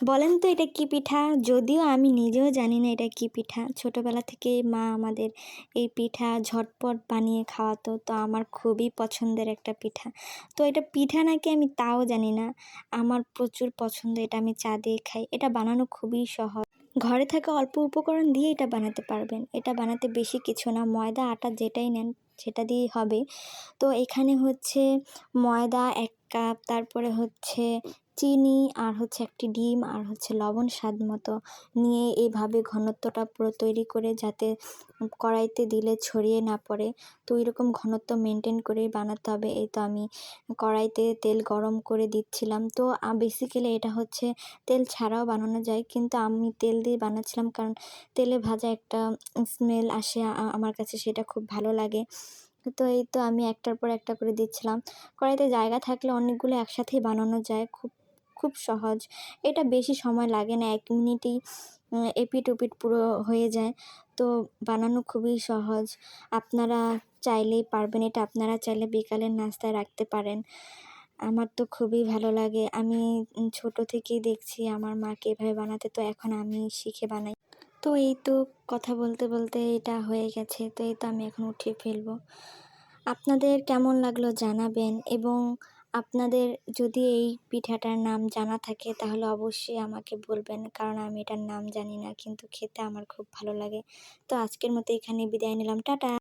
বলেন তো এটা কী পিঠা? যদিও আমি নিজেও জানি না এটা কী পিঠা। ছোটোবেলা থেকে মা আমাদের এই পিঠা ঝটপট বানিয়ে খাওয়াতো, তো আমার খুবই পছন্দের একটা পিঠা। তো এটা পিঠা নাকি আমি তাও জানি না। আমার প্রচুর পছন্দ, এটা আমি চা দিয়ে খাই। এটা বানানো খুবই সহজ। ঘরে থাকা অল্প উপকরণ দিয়ে এটা বানাতে পারবেন। এটা বানাতে বেশি কিছু না। ময়দা, আটা যেটাই নেন সেটা দিয়েই হবে। তো এখানে হচ্ছে ময়দা এক কাপ, তারপরে হচ্ছে চিনি, আর হচ্ছে একটি ডিম, আর হচ্ছে লবণ স্বাদ মতো নিয়ে এইভাবে ঘনত্বটা পুরো তৈরি করে যাতে কড়াইতে দিলে ছড়িয়ে না পড়ে। তো এরকম ঘনত্ব মেনটেন করেই বানাতে হবে। এই তো আমি কড়াইতে তেল গরম করে দিচ্ছিলাম। তো বেসিক্যালি এটা হচ্ছে তেল ছাড়াও বানানো যায়। কিন্তু আমি তেল দিয়ে বানাচ্ছিলাম কারণ তেলে ভাজা একটা স্মেল আসে। আমার কাছে সেটা খুব ভালো লাগে। তো এই তো আমি একটার পর একটা করে দিচ্ছিলাম। কড়াইতে জায়গা থাকলে অনেকগুলো একসাথেই বানানো যায়, খুব খুব সহজ। এটা বেশি সময় লাগে না, এক মিনিটেই এপিট ওপিট পুরো হয়ে যায়। তো বানানো খুবই সহজ। আপনারা চাইলেই পারবেন, এটা আপনারা চাইলে বিকালের নাস্তায় রাখতে পারেন। আমার তো খুবই ভালো লাগে। আমি ছোট থেকেই দেখছি আমার মাকে এভাবে বানাতে, তো এখন আমি শিখে বানাই। তো এই তো কথা বলতে বলতে এটা হয়ে গেছে, তো এই তো আমি এখন উঠিয়ে ফেলব। আপনাদের কেমন লাগল জানাবেন এবং আপনাদের যদি এই পিঠাটার নাম জানা থাকে তাহলে অবশ্যই আমাকে বলবেন, কারণ আমি এটার নাম জানি না, কিন্তু খেতে আমার খুব ভালো লাগে। তো আজকের মতো এখানে বিদায় নিলাম, টাটা!